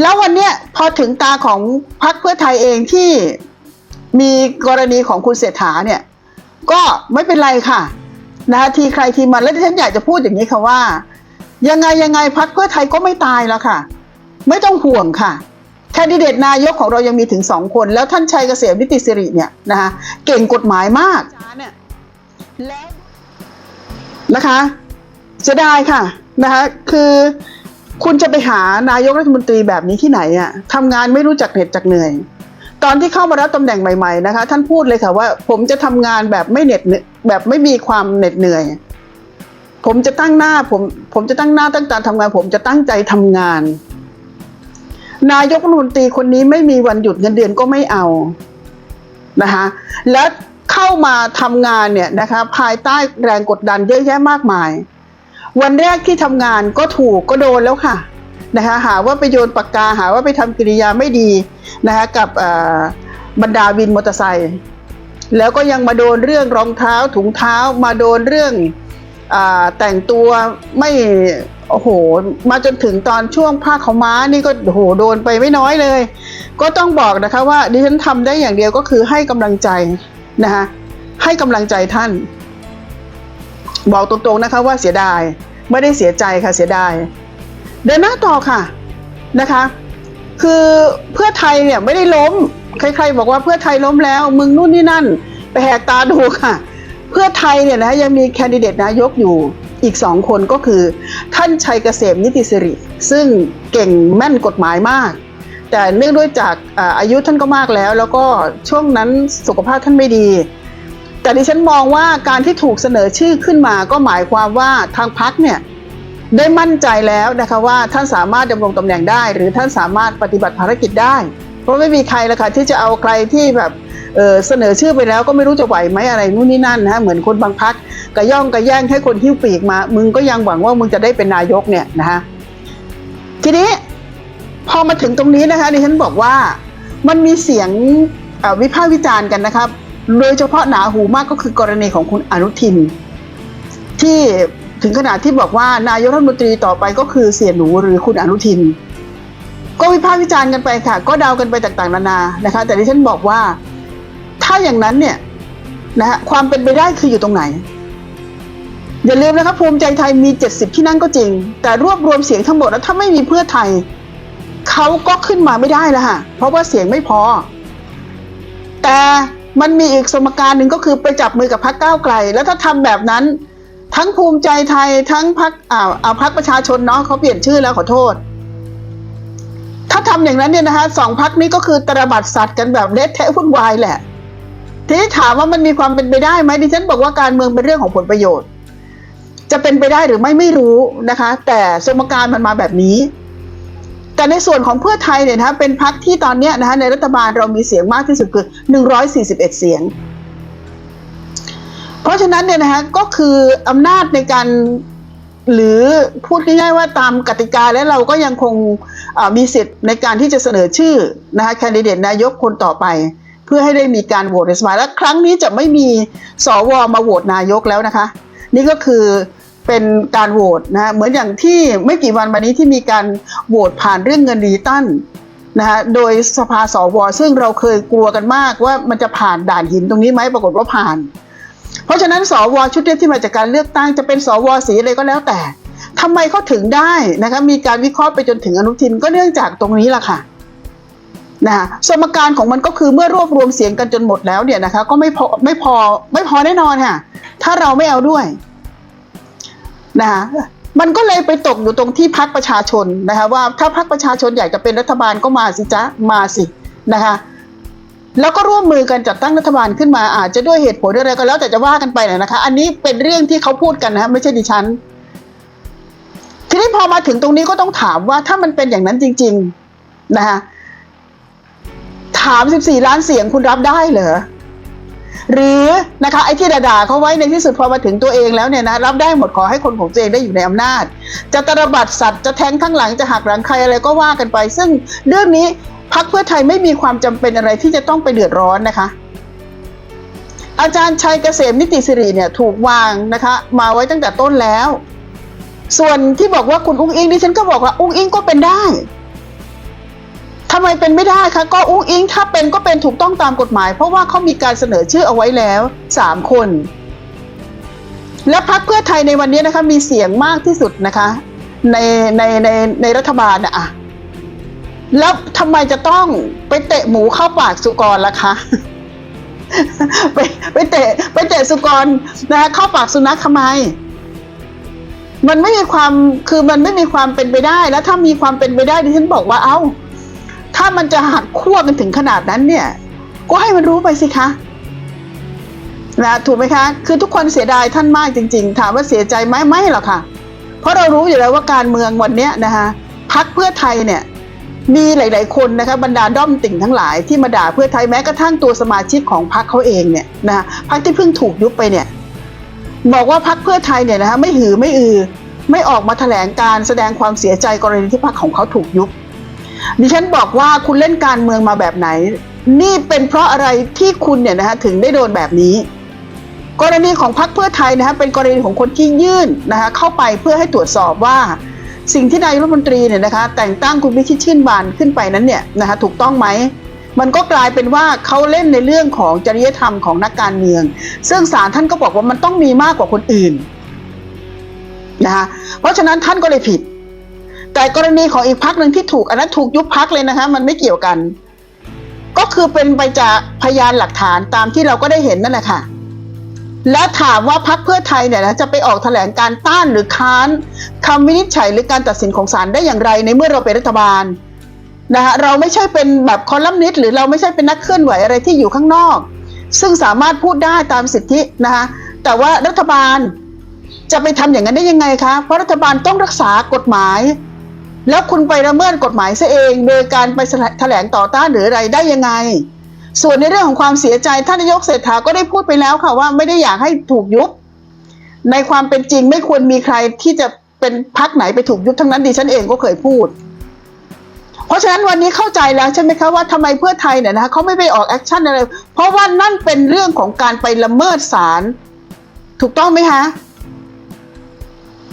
แล้ววันเนี้ยพอถึงตาของพรรคเพื่อไทยเองที่มีกรณีของคุณเศรษฐาเนี่ย ก็ไม่เป็นไรค่ะนะคะทีใครทีมันแล้วที่ฉันอยากจะพูดอย่างนี้ค่ะว่า ยังไงยังไงพรรคเพื่อไทยก็ไม่ตายแล้วค่ะ ไม่ต้องห่วงค่ะ แคนดิเดตนายกของเรายังมีถึงสองคน แล้วท่านชัยเกษมนิติสิริเนี่ยนะคะเก่งกฎหมายมากเนี่ยแล้วนะคะเสียดายค่ะนะคะคือ คุณจะไปหานายกรัฐมนตรีแบบนี้ที่ไหนอะทำงานไม่รู้จักเหน็ดจักเหนื่อย ตอนที่เข้ามารับตำแหน่งใหม่ๆนะคะ ท่านพูดเลยค่ะว่า ผมจะทำงานแบบไม่เหน็ดเนื่อแบบไม่มีความเหน็ดเหนื่อย ผมจะตั้งหน้าผมผมจะตั้งหน้าตั้งตาทำงาน ผมจะตั้งใจทำงาน นายกรัฐมนตรีคนนี้ไม่มีวันหยุดเงินเดือนก็ไม่เอานะคะแล้วเข้ามาทำงานเนี่ยนะคะภายใต้แรงกดดันเยอะแยะมากมาย วันแรกที่ทำงานก็ถูกก็โดนแล้วค่ะนะคะหาว่าไปโยนปากกาหาว่าไปทำกิริยาไม่ดีนะคะกับบรรดาวินมอเตอร์ไซค์แล้วก็ยังมาโดนเรื่องรองเท้าถุงเท้ามาโดนเรื่องอแต่งตัวไม่โอ้โหมาจนถึงตอนช่วงผ้าขาม้านี่ก็โอ้โหโดนไปไม่น้อยเลย ก็ต้องบอกนะคะว่าดิฉันทำได้อย่างเดียวก็คือให้กำลังใจนะคะให้กำลังใจท่าน บอกตรงๆนะคะว่าเสียดายไม่ได้เสียใจค่ะเสียดายเดินหน้าต่อค่ะนะคะ คือเพื่อไทยเนี่ยไม่ได้ล้ม ใครๆบอกว่าเพื่อไทยล้มแล้ว มึงนู่นนี่นั่น ไปแหกตาดูค่ะ เพื่อไทยเนี่ยนะยังมีแคนดิเดตนายกอยู่อีกสองคนก็คือ ท่านชัยเกษมนิติสิริ ซึ่งเก่งแม่นกฎหมายมาก แต่เนื่องด้วยจากอาอายุท่านก็มากแล้ว แล้วก็ช่วงนั้นสุขภาพท่านไม่ดี แต่ดิฉันมองว่าการที่ถูกเสนอชื่อขึ้นมาก็หมายความว่าทางพักเนี่ยได้มั่นใจแล้วนะคะว่าท่านสามารถดำรงตำแหน่งได้ หรือท่านสามารถปฏิบัติภารกิจได้ เพราะไม่มีใครละค่ะที่จะเอาใครที่แบบเเสนอชื่อไปแล้วก็ไม่รู้จะไหวไหมอะไรนู่นนี่นั่นนะะเหมือนคนบางพักกระย่องกระแย่งให้คนหิ้วปีกมา มึงก็ยังหวังว่ามึงจะได้เป็นนายกเนี่ยนะฮะทีนี้พอมาถึงตรงนี้นะคะดิฉันบอกว่ามันมีเสียงวิพากษ์วิจารณ์กันนะครับ โดยเฉพาะหนาหูมากก็คือกรณีของคุณอนุทิน ที่ถึงขนาดที่บอกว่านายกรัฐมนตรีต่อไปก็คือเสียหนูหรือคุณอนุทิน ก็วิพากษ์วิจารณ์กันไปค่ะ ก็เดากันไปต่างๆนานานะคะ แต่ที่ฉันบอกว่าถ้าอย่างนั้นเนี่ยนะฮะความเป็นไปได้คืออยู่ตรงไหน อย่าลืมนะครับภูมิใจไทยมี 70 ที่นั่งก็จริง แต่รวบรวมเสียงทั้งหมดแล้วถ้าไม่มีเพื่อไทยเขาก็ขึ้นมาไม่ได้แล้วค่ะเพราะว่าเสียงไม่พอ แต่ มันมีอีกสมการหนึ่งก็คือไปจับมือกับพรรคก้าวไกล แล้วถ้าทำแบบนั้น ทั้งภูมิใจไทยทั้งพรรคอ่าเอาพรรคประชาชนเนาะเขาเปลี่ยนชื่อแล้วขอโทษ ถ้าทำอย่างนั้นเนี่ยนะคะสองพรรคนี้ก็คือตระบัดสัตว์กันแบบเละเทะวุ่นวายแหละ ทีนี้ถามว่ามันมีความเป็นไปได้ไหมดิฉันบอกว่าการเมืองเป็นเรื่องของผลประโยชน์ จะเป็นไปได้หรือไม่ไม่รู้นะคะ แต่สมการมันมาแบบนี้ แต่ในส่วนของเพื่อไทยเนี่ยนะคะเป็นพรรคที่ตอนนี้นะคะในรัฐบาลเรามีเสียงมากที่สุดคือ 141 เสียง เพราะฉะนั้นเนี่ยนะคะก็คืออำนาจในการหรือพูดง่ายๆว่าตามกติกาแล้วเราก็ยังคงมีสิทธิ์ในการที่จะเสนอชื่อนะคะแคนดิเดตนายกคนต่อไป เพื่อให้ได้มีการโหวตในสภาและครั้งนี้จะไม่มีสวมาโหวตนายกแล้วนะคะ นี่ก็คือ เป็นการโหวตนะฮะเหมือนอย่างที่ไม่กี่วันมานี้ที่มีการโหวตผ่านเรื่องเงินดิจิตัลนะฮะโดยสภาสวซึ่งเราเคยกลัวกันมากว่ามันจะผ่านด่านหินตรงนี้ไหมปรากฏว่าผ่าน เพราะฉะนั้นสวชุดเนี้ยที่มาจากการเลือกตั้งจะเป็นสวสีอะไรก็แล้วแต่ทำไมเขาถึงได้นะคะมีการวิเคราะห์ไปจนถึงอนุทินก็เนื่องจากตรงนี้แหละค่ะนะะสมการของมันก็คือเมื่อรวบรวมเสียงกันจนหมดแล้วเนี่ยนะคะก็ไม่พอไม่พอไม่พอแน่นอนค่ะถ้าเราไม่เอาด้วย นะคะมันก็เลยไปตกอยู่ตรงที่พักประชาชนนะคะว่าถ้าพักประชาชนอยากจะเป็นรัฐบาลก็มาสิจ๊ะมาสินะคะแล้วก็ร่วมมือกันจัดตั้งรัฐบาลขึ้นมาอาจจะด้วยเหตุผลอะไรก็แล้วแต่จะว่ากันไปนะคะ อันนี้เป็นเรื่องที่เขาพูดกันนะไม่ใช่ดิฉัน ทีนี้พอมาถึงตรงนี้ก็ต้องถามว่าถ้ามันเป็นอย่างนั้นจริง ๆนะคะถาม 14 ล้านเสียงคุณรับได้เหรอ หรือนะคะไอ้ที่ด่าๆเขาไว้ในที่สุดพอมาถึงตัวเองแล้วเนี่ยนะรับได้หมดขอให้คนของตัวเองได้อยู่ในอำนาจ จะตระบัดสัตว์จะแทงข้างหลังจะหักหลังใครอะไรก็ว่ากันไป ซึ่งเรื่องนี้พักเพื่อไทยไม่มีความจำเป็นอะไรที่จะต้องไปเดือดร้อนนะคะอาจารย์ชัยเกษมนิติสิริเนี่ยถูกวางนะคะมาไว้ตั้งแต่ต้นแล้ว ส่วนที่บอกว่าคุณอุ้งอิงดิฉันก็บอกว่าอุ้งอิงก็เป็นได้ ไมเป็นไม่ได้คะก็อุ้งอิงถ้าเป็นก็เป็นถูกต้องตามกฎหมาย เพราะว่าเขามีการเสนอชื่อเอาไว้แล้วสามคน และพักเพื่อไทยในวันนี้นะคะมีเสียงมากที่สุดนะคะ ในในในในรัฐบาลนะอะแล้วทำไมจะต้องไปเตะหมูเข้าปากสุกรล่ะคะไปไปเตะไปเตะสุกรนะคะเข้าปากสุนัขทำไม มันไม่มีความคือมันไม่มีความเป็นไปได้ แล้วถ้ามีความเป็นไปได้ดิฉันบอกว่าเอ้า ถ้ามันจะหักขั้วกันถึงขนาดนั้นเนี่ย ก็ให้มันรู้ไปสิคะนะถูกไหมคะ คือทุกคนเสียดายท่านมากจริง ๆ ถามว่าเสียใจไหมไม่หรอกค่ะ เพราะเรารู้อยู่แล้วว่าการเมืองวันเนี้ยนะคะพักเพื่อไทยเนี่ยมีหลาย ๆ คนนะคะบรรดาด้อมติ่งทั้งหลายที่มาด่าเพื่อไทยแม้กระทั่งตัวสมาชิกของพรรคเขาเองเนี่ยนะพรรคที่เพิ่งถูกยุบไปเนี่ยบอกว่าพรรคเพื่อไทยเนี่ยนะคะไม่หือไม่อือ ไม่ออกมาแถลงการแสดงความเสียใจกรณีที่พรรคของเขาถูกยุบ ดิฉันบอกว่าคุณเล่นการเมืองมาแบบไหน นี่เป็นเพราะอะไรที่คุณเนี่ยนะคะถึงได้โดนแบบนี้ กรณีของพรรคเพื่อไทยนะคะเป็นกรณีของคนที่ยื่นนะคะเข้าไปเพื่อให้ตรวจสอบว่า สิ่งที่นายรัฐมนตรีเนี่ยนะคะ แต่งตั้งคุณพิชิตชื่นบานขึ้นไปนั้นเนี่ยนะคะถูกต้องไหมมันก็กลายเป็นว่าเขาเล่นในเรื่องของจริยธรรมของนักการเมือง ซึ่งศาลท่านก็บอกว่ามันต้องมีมากกว่าคนอื่นนะคะเพราะฉะนั้นท่านก็เลยผิด แต่กรณีของอีกพักหนึ่งที่ถูกอันนั้นถูกยุบพักเลยนะคะ มันไม่เกี่ยวกัน ก็คือเป็นไปจากพยานหลักฐานตามที่เราก็ได้เห็นนั่นแหละค่ะและถามว่าพักเพื่อไทยเนี่ยนะจะไปออกแถลงการต้านหรือค้านคำวินิจฉัยหรือการตัดสินของศาลได้อย่างไรในเมื่อเราเป็นรัฐบาลนะคะเราไม่ใช่เป็นแบบคอลัมนิสต์หรือเราไม่ใช่เป็นนักเคลื่อนไหวอะไรที่อยู่ข้างนอก ซึ่งสามารถพูดได้ตามสิทธินะคะแต่ว่ารัฐบาลจะไปทำอย่างนั้นได้ยังไงคะเพราะรัฐบาลต้องรักษากฎหมาย แล้วคุณไปละเมิดกฎหมายซะเองโดยการไปแถลงต่อต้านหรืออะไรได้ยังไง ส่วนในเรื่องของความเสียใจท่านนายกเศรษฐาก็ได้พูดไปแล้วค่ะว่าไม่ได้อยากให้ถูกยุบ ในความเป็นจริงไม่ควรมีใครที่จะเป็นพักไหนไปถูกยุบทั้งนั้นดิฉันเองก็เคยพูด เพราะฉะนั้นวันนี้เข้าใจแล้วใช่ไหมคะว่าทำไมเพื่อไทยเนี่ยนะคะเขาไม่ไปออกแอคชั่นอะไรเพราะว่านั่นเป็นเรื่องของการไปละเมิดศาลถูกต้องไหมคะ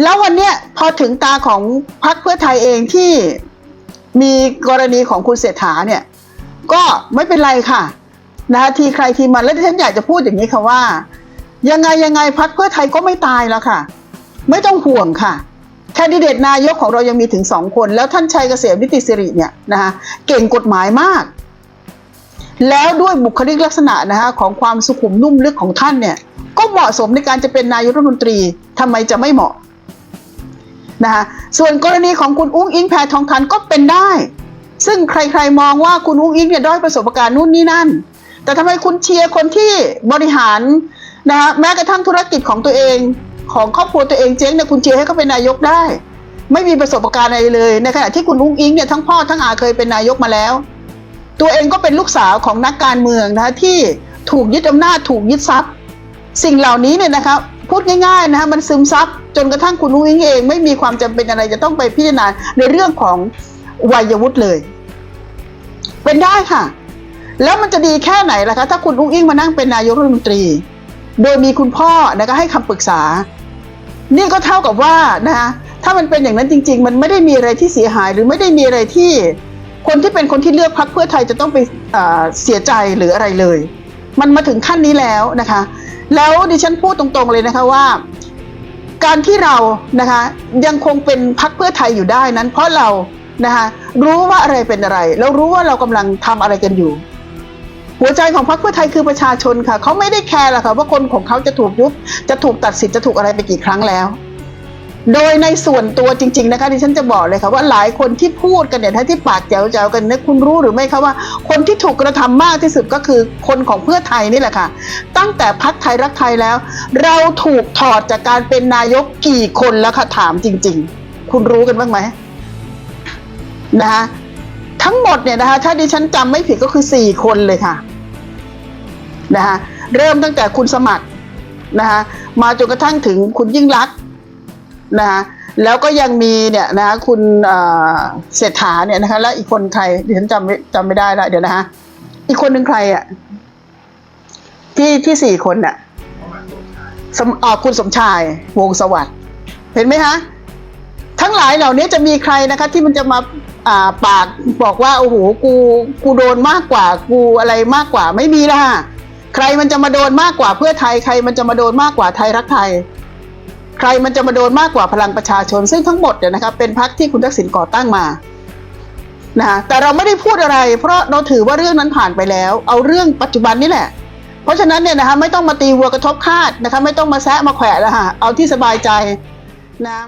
แล้ววันเนี้ยพอถึงตาของพรรคเพื่อไทยเองที่มีกรณีของคุณเศรษฐาเนี่ย ก็ไม่เป็นไรค่ะนะคะทีใครทีมันแล้วดิฉันอยากจะพูดอย่างนี้ค่ะว่า ยังไงยังไงพรรคเพื่อไทยก็ไม่ตายแล้วค่ะ ไม่ต้องห่วงค่ะแคนดิเดตนายกของเรายังมีถึงสองคน แล้วท่านชัยเกษมนิติสิริเนี่ยนะคะเก่งกฎหมายมาก แล้วด้วยบุคลิกลักษณะนะคะของความสุขุมนุ่มลึกของท่านเนี่ย ก็เหมาะสมในการจะเป็นนายกรัฐมนตรีทำไมจะไม่เหมาะ นะคะส่วนกรณีของคุณอุ้งอิงแพทองทานก็เป็นได้ ซึ่งใครๆมองว่าคุณอุ้งอิงเนี่ยด้อยประสบการณ์นู่นนี่นั่น แต่ทำไมคุณเชียร์คนที่บริหารนะคะแม้กระทั่งธุรกิจของตัวเองของครอบครัวตัวเองเจ๊งเนี่ยคุณเชียร์ให้เขาเป็นนายกได้ ไม่มีประสบการณ์อะไรเลย ในขณะที่คุณอุ้งอิงเนี่ยทั้งพ่อทั้งอาเคยเป็นนายกมาแล้ว ตัวเองก็เป็นลูกสาวของนักการเมืองนะคะที่ถูกยึดอำนาจถูกยึดทรัพย์ สิ่งเหล่านี้เนี่ยนะครับ พูดง่ายๆนะฮะมันซึมซับจนกระทั่งคุณนุ้งอิงเอง ไม่มีความจำเป็นอะไรจะต้องไปพิจารณาในเรื่องของวัยวุฒิเลย เป็นได้ค่ะ แล้วมันจะดีแค่ไหนล่ะคะถ้าคุณอุ้งอิงมานั่งเป็นนายกรัฐมนตรี โดยมีคุณพ่อนะคะให้คำปรึกษา นี่ก็เท่ากับว่านะคะถ้ามันเป็นอย่างนั้นจริง ๆ มันไม่ได้มีอะไรที่เสียหาย หรือไม่ได้มีอะไรที่ คนที่เป็นคนที่เลือกพรรคเพื่อไทยจะต้องไปเสียใจหรืออะไรเลย มันมาถึงขั้นนี้แล้วนะคะ แล้วดิฉันพูดตรงๆเลยนะคะว่า การที่เรานะคะยังคงเป็นพักเพื่อไทยอยู่ได้นั้น เพราะเรานะคะรู้ว่าอะไรเป็นอะไร แล้วรู้ว่าเรากำลังทำอะไรกันอยู่ หัวใจของพรรคเพื่อไทยคือประชาชนค่ะเขาไม่ได้แคร์หรอกค่ะว่าคนของเขาจะถูกยุบจะถูกตัดสิทธิ์จะถูกอะไรไปกี่ครั้งแล้ว โดยในส่วนตัวจริง ๆ นะคะดิฉันจะบอกเลยค่ะว่าหลายคนที่พูดกันเนี่ยถ้าที่ปากแจ๋วๆกันเนี่ยคุณรู้หรือไม่คะว่าคนที่ถูกกระทำมากที่สุดก็คือคนของเพื่อไทยนี่แหละค่ะ ตั้งแต่พักไทยรักไทยแล้ว เราถูกถอดจากการเป็นนายกกี่คนแล้วคะถามจริง ๆ คุณรู้กันบ้างไหมนะคะทั้งหมดเนี่ยนะคะถ้าดิฉันจำไม่ผิดก็คือสี่คนเลยค่ะนะคะเริ่มตั้งแต่คุณสมัครนะคะมาจนกระทั่งถึงคุณยิ่งรักษ นะคะแล้วก็ยังมีเนี่ยนะคะคุณเศรษฐาเนี่ยนะคะ และอีกคนใครดิฉันจำไม่จำไม่ได้ละเดี๋ยวนะคะอีกคนหนึ่งใครอะที่ที่สี่คนน่ะสมอ่าคุณสมชายวงสวัสด์เห็นไหมคะทั้งหลายเหล่านี้จะมีใครนะคะ ที่มันจะมาอ่าปากบอกว่าโอ้โหกูกูโดนมากกว่ากูอะไรมากกว่าไม่มีละค่ะ ใครมันจะมาโดนมากกว่าเพื่อไทยใครมันจะมาโดนมากกว่าไทยรักไทย ใครมันจะมาโดนมากกว่าพลังประชาชน ซึ่งทั้งหมดเนี่ยนะครับเป็นพรรคที่คุณทักษิณก่อตั้งมานะแต่เราไม่ได้พูดอะไร เพราะเราถือว่าเรื่องนั้นผ่านไปแล้ว เอาเรื่องปัจจุบันนี่แหละ เพราะฉะนั้นเนี่ยนะคะไม่ต้องมาตีวัวกระทบคาดนะคะไม่ต้องมาแซะมาแขวะแล้วค่ะเอาที่สบายใจนะ